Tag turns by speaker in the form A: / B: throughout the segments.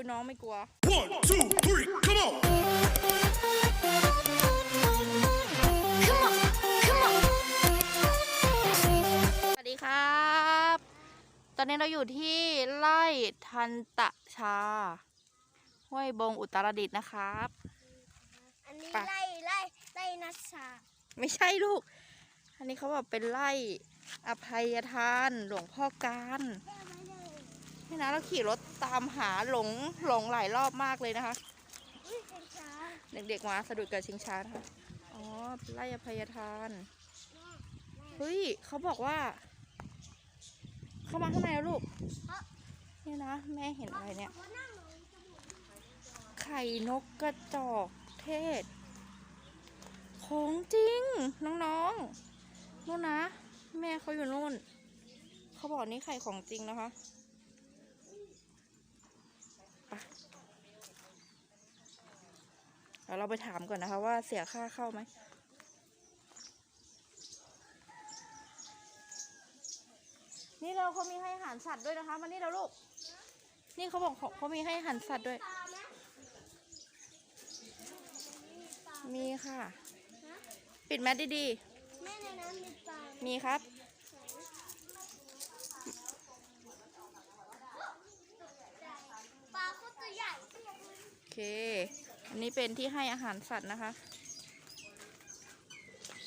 A: ยน้องไม่กลัว
B: One, two, three, come on!
C: Come on, come on.
A: สวัสดีครับ ตอนนี้เราอยู่ที่ไร่ทันตะชา ห้วยบงอุตรดิตถ์นะครับ
C: อันนี้
A: ไป
C: ไล่ไล่ไล่นัชชา
A: ไม่ใช่ลูก อันนี้เขาบอกเป็นไร่อภัยทานหลวงพ่อการ
C: แก้ไว้เลย
A: นี่นะเราขี่รถตามหาหลงหลงหลายรอบมากเลยนะคะ
C: อุ้ยเป็นช้า
A: เด็กๆมาสะดุดกับชิงช้านะคะอ๋อเป็นไร่อภัยทานเฮ้ยเขาบอกว่า เข้ามาข้างในแล้วลูกนี่นะ แม่เห็นอะไรเนี่ย
C: เขานั่งลงจมูก
A: ไข่นกกระจอกเทศ ของจริง น้องๆนู่นนะ แม่เขาอยู่นู่น เขาบอกนี่ไข่ของจริงนะคะไปเดี๋ยวเราไปถามก่อนนะคะว่าเสียค่าเข้าไหมนี่เราเขามีให้อาหารสัตว์ด้วยนะคะมานี่เราลูก นี่เขาบอกเขาเขามีให้อาหารสัตว์ด้วย
C: ปลาไหมมีปลา
A: มีค่ะ
C: ฮะ
A: ปิดแมสดี
C: แม่ในน้ำมีปลาไหม
A: ๆมีครับ
C: ปลาเขาตัวใหญ่
A: โอเค อันนี้เป็นที่ให้อาหารสัตว์นะคะ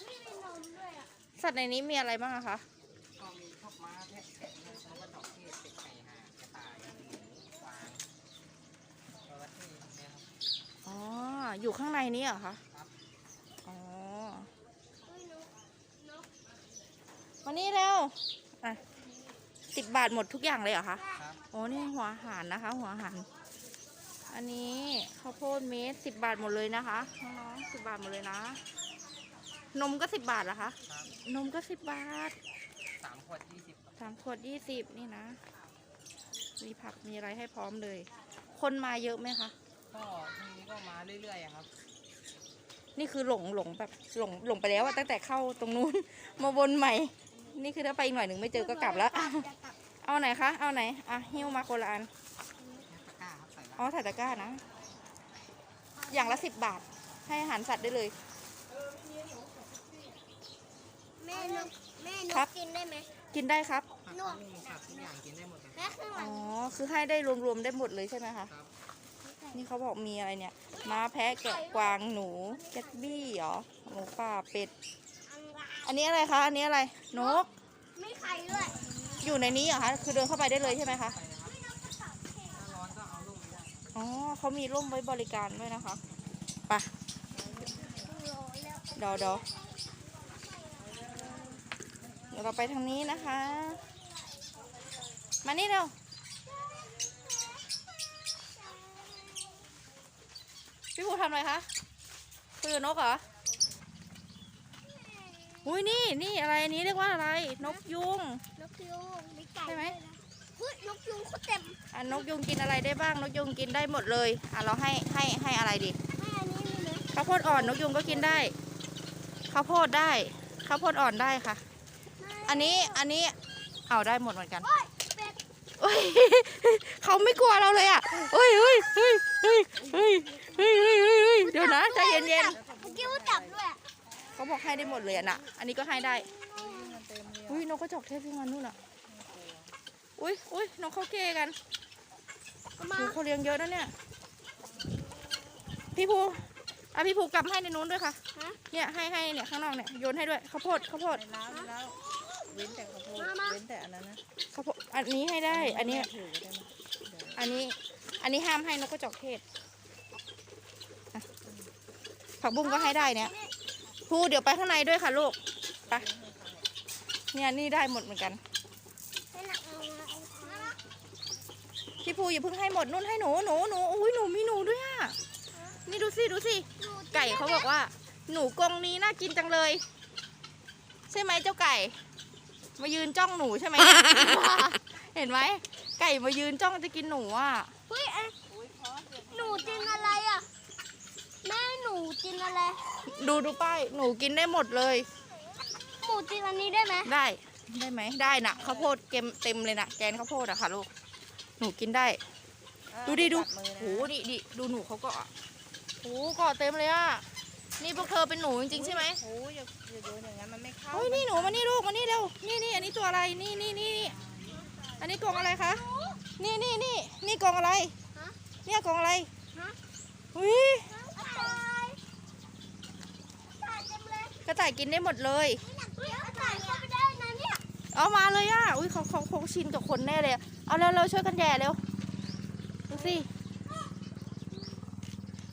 C: ไม่มีนมด้วยอะ
A: สัตว์ในนี้มีอะไรบ้างอะคะ
D: ก็มีพวกม้าแพะแกะนกนกกระจอกเทศเป็ดไก่ห่านกระต่ายหมูกวางจระเข้เนี่ยครับ
A: อ๋ออยู่ข้างในนี้เหรอคะ
D: ครับ
A: อ๋อ
C: อุ้ยนกนก
A: มานี่เร็วอะสิบบาทหมดทุกอย่างเลยเหรอคะ
D: ครับ
A: โอ้นี่หัวอาหารนะคะ หัวอาหาร อันนี้ข้าวโพดเม็ดสิบบาทหมดเลยนะคะน้องๆสิบบาทหมดเลยนะ นมก็สิบบาทเหรอคะ
D: ครับ
A: นมก็สิบบาท
D: สามขวดยี่สิบ
A: สามขวดยี่สิบนี่นะ มีผักมีอะไรให้พร้อมเลย คนมาเยอะไหมคะ
D: ก็ทีนี้ก็มาเรื่อยๆอะครับ
A: นี่คือหลงหลงแบบหลงหลงไปแล้วอะตั้งแต่เข้าตรงนู้น มาวนใหม่ นี่คือถ้าไปอีกหน่อยหนึ่งไม่เจอก็กลับแล้ว
C: จะกลับ
A: เอาไหนคะ เอาไหน อะ หิ้วมาคนละอัน อ๋อถ่ายตะกร้านะ อย่างละสิบบาท ให้อาหารสัตว์ได้เลย
C: แม่นกแม่น
A: ครั
C: ก
A: บ
C: กินได้ไหม
A: กินได้ครับ
D: ผัก
C: นวด
D: นี่ผักทุกอย่างกินได้หมดเลย
C: แม่ข้างหลั
A: อ๋
C: ง
A: อ คือให้ได้รวมๆได้หมดเลยใช่ไหมคะ
D: ครับ
A: นี่เขาบอกมีอะไรเนี่ย ม้าแพะแกะกวางหนูแกตบี้เหรอ หมูป่าเป็ด
C: อังลา
A: อันนี้อะไรคะ อันนี้อะไร นก
C: ไม่ไข่ด้วย
A: อยู่ในนี้เหรอคะ คือเดินเข้าไปได้เลยใช่ไหมคะ
D: ถ้าร้อนก็เอาลูกไม่ได้
A: อ๋อเขามีร่มไว้บริการด้วยนะคะไปะ
C: โลแล้ว
A: เดอเดอเดี๋ยวเราไปทางนี้นะคะ มานี่เร็วพี่ภูทำอะไรคะคุยกับนกเหรออุ้ยนี่นี่อะไรอันนี้เรียกว่าอะไร นกยุง
C: นกยูงมีไก่
A: ใช่ไหม
C: ด้วยนะเฮ้ยนกยูงเขาเต็ม
A: อะนกยุงกินอะไรได้บ้าง นกยุงกินได้หมดเลยอะเราให้ให้ให้อะไรดี
C: ให้อันนี้มีไหม
A: ข้าวโพดอ่อนนกยุงก็กินได้ข้าวโพดได้ข้าวโพดอ่อนได้ค่ะ อันนี้อันนี้เอาได้หมดเหมือนกัน
C: โอ้ยเป็ด
A: เฮ้ยเขาไม่กลัวเราเลยอะเฮ้ยเฮ้ยเฮ้ยเฮ้ยเฮ้ยเฮ้ยเฮ้ยเฮ้ยเฮ้ยเดี๋ยวนะใจเย็น
C: เมื่อกี้ว่าจับด้วย
A: ๆเขาบอกให้ได้หมดเลยอะนะอันนี้ก็ให้ได้อุ้ยนกกระจอกเทศที่มันนู่นอะ อุ้ยอุ้ยนกเขาเกกัน
C: เอา
A: ห
C: มา
A: นูเขาเลี้ยงเยอะนะเนี่ย พี่ภูอะพี่ภูกลับให้ในนู้นด้วยค่ะ
C: ฮะ
A: เนี่ยให้ให้เนี่ยข้างนอกเนี่ยโยนให้ด้วยข้าวโพดข้าวโพด
E: แล้วแล้วเว้นแต่ข้าวโพด
C: มามา
E: เว้นแต่อันนั้นนะ
A: ข้าวโพดอันนี้ให้ได้ อันนี้
E: ถือได้ไหม
A: อันนี้ อันนี้ห้ามให้นกกระจอกเทศอะผักบุ้งก็ให้ได้เนี่ยภูเดี๋ยวไปข้างในด้วยค่ะลูก ไป เนี่ยนี่ได้หมดเหมือนกัน
C: ให้หนักเอามาเอามา
A: พี่ภูอย่าเพิ่งให้หมดนุ่นให้หนูหนูหนูอุ้ยหนูมีหนูด้วยอะนี่ดูสิดูสิ
C: ดู
A: ไก่เขาบอกว่า หนูกรงนี้น่ากินจังเลย ใช่ไหมเจ้าไก่ มายืนจ้องหนูใช่ไหมเห็นไหมไก่มายืนจ้องจะกินหนูอะ
C: เฮ้ยเอ๊ะหนูกินอะไรอะแม่หนูกินอะไร
A: ดูดูป้ายหนูกินได้หมดเลย
C: หมูกินอันนี้ได้ไหม
A: ได้ได้ไหมได้นะข้าวโพดเกมเต็มเลยนะแกนข้าวโพดอะค่ะลูก หนูกินได้ ดูดิดู
E: ตัมือนะ
A: โหดิดิดูหนูเขาเกาะอะโหเกาะเต็มเลยอะ นี่พวกเธอเป็นหนูจริงๆใช่ไหม
E: โอ้ยอย่าอย่าโดนอย่างนั้นมันไม่เข้า
A: เฮ้ยนี่หนูมานี่ลูกมานี่เร็ว นี่นี่อันนี้ตัวอะไร นี่นี่นี่นี่อันนี้กรงอะไรคะ นี่นี่นี่นี่กรงอะไร
C: ฮะ
A: เนี่ยกรงอะไร
C: ฮะ
A: อุ้ย
C: ตายตายเต็มเลย
A: กระต่ายกินได้หมดเลย
C: เฮ้ยตายเข้าไปได้นะเนี่ย
A: เอามาเลยอะ อุ้ยเขาเขาเขาชินกับคนแน่เลย เอาเร็วเร็วช่วยกันแย่เร็ว ดูสิ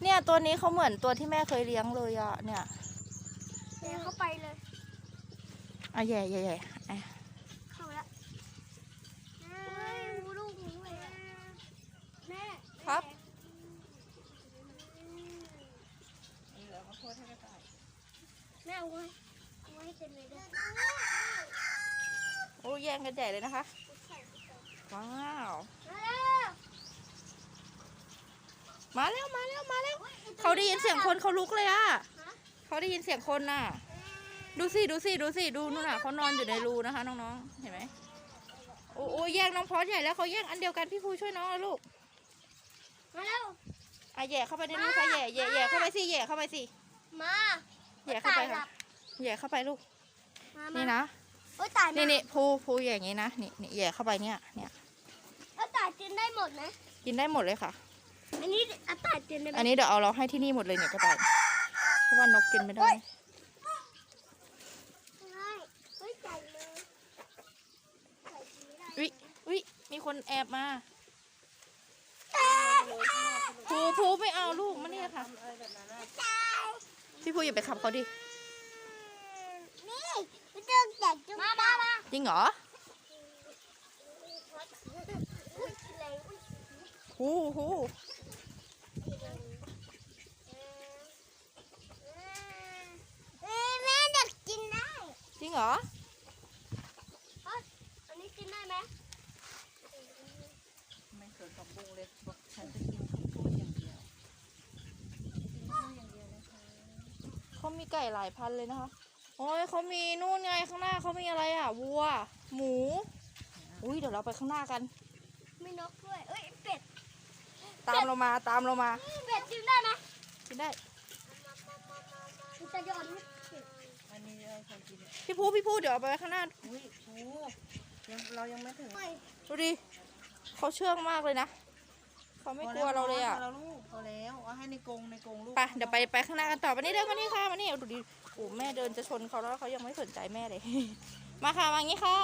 A: เนี่ยตัวนี้เขาเหมือนตัวที่แม่เคยเลี้ยงเลยอะ เนี่ย
C: เดี๋ยวเข้าไปเลย
A: อะแย่แย่แย่อะ
C: เข้าแล้วเฮ้ยหูลูกหูเลยแม่
A: ครับ
E: เหลือข้าวโพดให้กระต่าย
C: แม่เอาไว้เอาไว้ให้เต็มเลยด้วย
A: โอ้แย่งกันใหญ่เลยนะคะ ว้าว
C: มาแล้ว
A: มาแล้วมาแล้วมาแล้วเขาได้ยินเสียงคนเขาลุกเลยอะ
C: ฮะ
A: เขาได้ยินเสียงคนน่ะ ดูสิดูสิดูสิดูนู่นน่ะเขานอนอยู่ในรูนะคะ น้องๆเห็นไหมโอ้โอ้แย่งน้องพอสใหญ่แล้วเขาแย่งอันเดียวกันพี่ภูช่วยน้องนะลูก
C: มาแล้ว
A: อะแย่เข้าไปในนี้ค่ะแย่แย่แย่เข้าไปสิแย่เข้าไปสิ
C: มา
A: แย่เข้าไปค่ะแย่เข้าไปลูก
C: มา
A: นี่
C: มา
A: นะ
C: โอ้ยตาย
A: นี่นี่ภูภูอย่างงี้นะนี่นี่แย่เข้าไปเนี่ยเนี่ย
C: เอาตาย กินได้หมดนะ
A: กินได้หมดเลยค่ะ
C: อันนี้เอาตายกินได้ไหม
A: อันนี้เดี๋ยวเอาเราให้ที่นี่หมดเลยเนี่ยกระต่ายเพราะว่านกกินไม่ได้
C: ใช่เฮ้ยใจเลยใส่กินไม่ได้
A: อุ้ยอุ้ยมีคนแอบมา
C: ตาย
A: ภูภูไม่เอาลูกมาเนี่ยค่ะ
E: อะไรแบบนั้นน่ะ
C: ตาย
A: พี่ภูอย่าไปขับเขาดิ
C: นี่ไม่ต้องแจกจุ๊บมามามา
A: จริงเหรอ
C: อุ้ยอะไรอุ้ย
A: ภูภู
C: เอ้ยแม่เด็กกินได้
A: จริงเหรอ
C: เอ้ยอันนี้กินได้ไหม
E: ไม่เคยกับบุ้งเลยบอกฉันจะกินข้าวโพดอย่างเดียวกินข้าวอย่างเดียวนะคะ
A: เขามีไก่หลายพันเลยนะคะโอ้ยเขามีนู่นไงข้างหน้าเขามีอะไรอะวัว หมู อุ้ยเดี๋ยวเราไปข้างหน้ากัน
C: มีนกด้วย เอ้ยเป็ด
A: ตามเรามาตามเรามา
C: เป็ดกินได้ไหม
A: กินได้
C: มันจะโยนให้เป็ด
E: อันนี้เราเคยกินเนี่ย
A: พี่ภูพี่ภูเดี๋ยวเอาไปไว้ข้างหน้า
E: อุ้ยโอ้ยังเรายังไม่ถึง
C: ปล่อย
A: ดูดิเขาเชื่องมากเลยนะเขาไม่กลัวเราเลยอะ
E: พอแล้วลูกพอแล้วเอาให้ในกรงในกรงลูก
A: ไปเดี๋ยวไปไปข้างหน้ากันต่อมานี่เดินมานี่ค่ะมานี่ดูดิโอ้แม่เดินจะชนเขาแล้วเขายังไม่สนใจแม่เลย มาค่ะมาอย่างนี้ค่ะ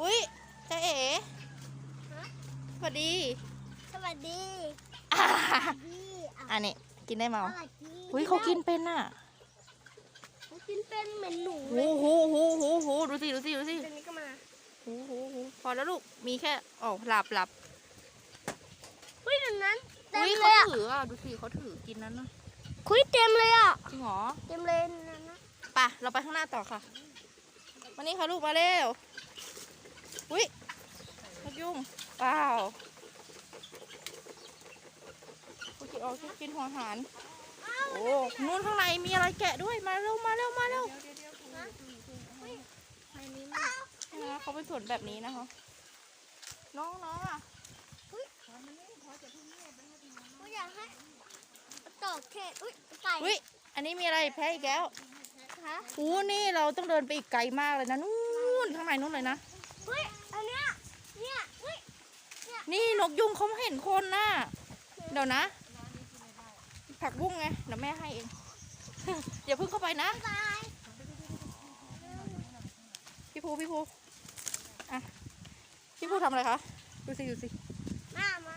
A: อุ้ยจ้าเอ๋สวัสดี
C: ส วัสดี
A: อ่า
C: พี่อะ
A: อันนี้กินได้เมา
C: สวัสดี
A: อุ้ยเขากินเป็นน่ะ
C: เขากินเป็นเหมือนหนูเล
A: โอ้
C: ย
A: โหโหโหโหดูสิดูสิดูสิ
C: ตัวนี้ก็มา
A: โอ้โหโหพอแล้วลูกมีแค่อ๋อหลับหลับ
C: เฮ้ยเดี๋ยวนั้นเต็ม
A: อุ้ย
C: เล
A: เขา
C: ยอะ
A: ถืออะดูสิเขาถือกินนั้นนะ
C: คุยเต็มเลยอะ
A: จริงเหรอ
C: เต็มเลยนั่นนะ
A: ไปะเราไปข้างหน้าต่อค่ะมานี่ค่ะลูกมาเร็วอุ้ยนกยุงว้าว กูกินออกกินหัวหารโอ้นู่นข้างในมีอะไรแกะด้วยมาเร็วมาเร็วมาเร็วนะคะเขาเป็นสวนแบบนี้นะคะ น้องน้องอะ
C: กูอยากให้ตอกเขตอุ้ยไก่
A: อุ้ยอันนี้มีอะไรแพ้อีกแล้ว
C: ฮะ
A: อู้นี่เราต้องเดินไปอีกไกลมากเลยนะนู่นข้างในนู่นเลยนะ
C: เฮ้ยอันเนี้ยเนี่ยเฮ้ย
A: นี่นกยุงเขาเห็นคนน่ะเดี๋ยวนะ ผักบุ้งไงเดี๋ยวแม่ให้เอง อย่าเพิ่งเข้าไปนะ
C: ตาย
A: พี่ภูพี่ภูอะพี่ภูทำอะไรคะ ดูสิดูสิ
C: มามา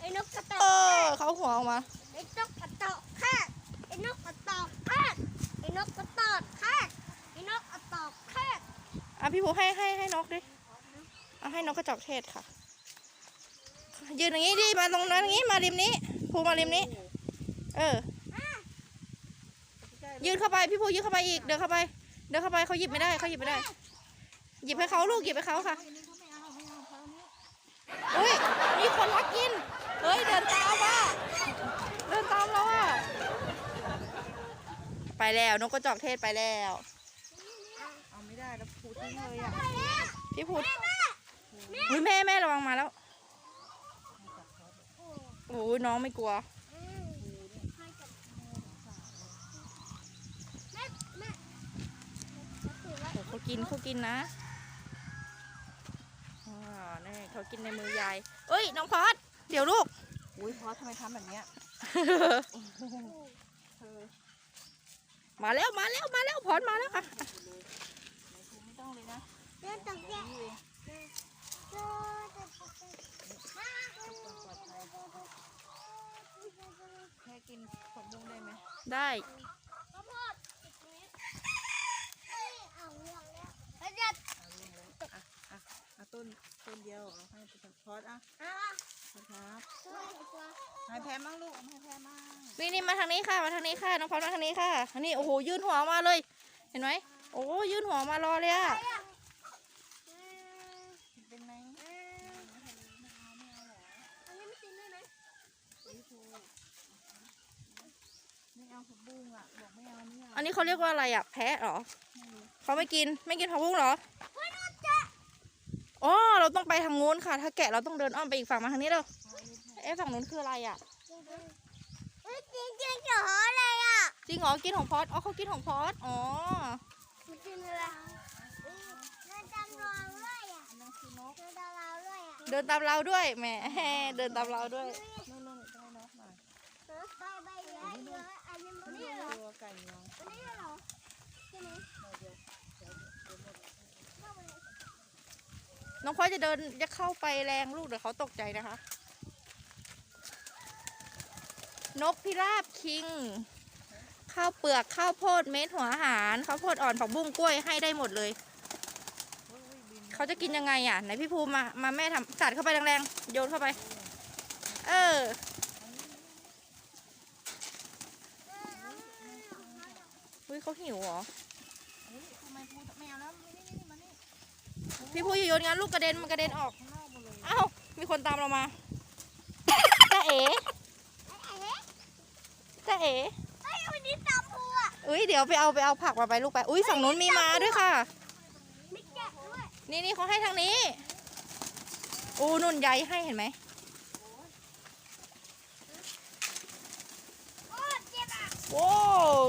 C: ไอ้นกกระตอ
A: เอกอเขาเอาหัวออกมา
C: ไอ้นกกระตอกแคกไอ้นกกระตอกแคกไอ้นกกระตอกแคกไอ้นกกระตอกแคก
A: อะพี่ภูให้ให้ให้นกดิเอาให้นกกระจอกเทศค่ะ ยืนอย่างนี้ดิมาตรงนั้นอย่างนี้มาริมนี้ภูมาริมนี้ เออ ยืนเข้าไปพี่ภูยืนเข้าไปอีก เดินเข้าไป เดินเข้าไปเขาหยิบไม่ได้เขาหยิบไม่ได้ หยิบให้เขาลูกหยิบให้เขาค่ะอุ้ยมีคนรักกิน เฮ้ยเดินตามว่ะเดินตามเราอะ ไปแล้วนกกระจอกเทศไปแล้ว
E: เอาไม่ได้แล้วพูดทิ้งเลยอะ
A: พี่พูดอุ้ยแม่แม่ระวังมาแล้ว
E: ม
A: โอ้ยน้องไม่กลัว
C: อืมให้กับแม่แม่ถือไว้
A: โอ้เขา กินเขากินนะอ่านี่เขากินในมือยาย เอ้ย น้องพอดเดี๋ยวลูก
E: อุ้ยพอทำไมทำแบบเนี้ยเธอ
A: มาแล้วมาแล้วมาแล้วพอดมาแล้วค่ะ
E: ไม่ต้องเลยนะ
C: เดี๋ยวจับแกะ
E: นี่เลย
C: เดี๋ยวจับแกะมา
E: แค่กินผักบุ้งได้ไหม
A: ได้
C: ข้าวโพดสิบเมตรเอ้ยเอาเรื่องแล้วแล้วจะ
E: เอาเรื่องเลยอะอะเอา ต้นต้นเดียวเอาให้เป็นพอดอะ
C: เอา
E: ครับ
C: ช่วยดีกว่า
E: ให้แพ้มั่งลูกให้แพ้มั่ง
A: นี่นี่มาทางนี้ค่ะมาทางนี้ค่ะน้องพอดมาทางนี้ค่ะอันนี้โอ้โหยื่นหัวมาเลย เห็นไหมโอ้ยื่นหัวมารอเลยอะ
C: อืม
E: เป็นไหม
C: อืมอันนี้ไม่กินได้ไหม
E: ไม่เอาผักบุ้งอะบอกไม่เอาไม่เอา
A: อันนี้เขาเรียกว่าอะไรอะแพะเหรอเขาไม่กินไม่กินผักบุ้งเหรอ
C: เฮ้ยนู่นจะ
A: อ๋อเราต้องไปทางนู้นค่ะ ถ้าแกะเราต้องเดินอ้อมไปอีกฝั่งมาทางนี้เร็วเอ๊ะฝั่งนู้นคืออะไรอะ
C: เฮ้ยจริงจริงจะหออะไรอะ
A: จริงเหรอกินของพอดอ๋อเขากินของพอดอ๋อ
C: มันกินอะไรเดินตามเราด้วยอะ
E: นั่นคือนก
C: เดินตามเราด้วยอะ
A: เดินตามเราด้วยแหมเดินตามเราด้วย
E: นู่นนู่นต้องให้นกหน่อย
C: ใบใบเยอะเยอะอันนี้มันนี่เหรอ
E: ตัวไก่เนาะ
C: อันนี้เหรอใช่ไหม
A: น้องพลอยจะเดินจะเข้าไปแรงลูกเดี๋ยวเขาตกใจนะคะ นกพิราบคิง ข้าวเปลือกข้าวโพดเม็ดหัวอาหารข้าวโพดอ่อนผักบุ้งกล้วยให้ได้หมดเลย เขาจะกินยังไงอะไหนพี่ภูมิมามาแม่ทำสัดเข้าไปแรงๆโยนเข้าไป เออเฮ้ยเขาหิวเหรอ
E: เฮ้ยทำไมพูดไม่เอาแล้วนี่นี่นี่มานี่
A: พี่ภูอย่าโยนงั้นลูกกระเด็นมันกระเด็นออก
E: ข้างนอกหมดเลย
A: เอ้ามีคนตามเรามาจ้าเอ๋
C: ไอ้เอ๊ะ
A: จ้าเอ๋
C: ไอ้วันนี้ตามพัว
A: อุ้ยเดี๋ยวไปเอาไปเอาผักมาไปลูกไป อุ้ยฝั่งนู้นมีมาด้วยค่ะ
C: ไม่แกะด้วย
A: นี่นี่เขาให้ทางนี้อูนุ่นใยให้เห็นไหม
C: โอ้เจ็บอะ
A: โว้ว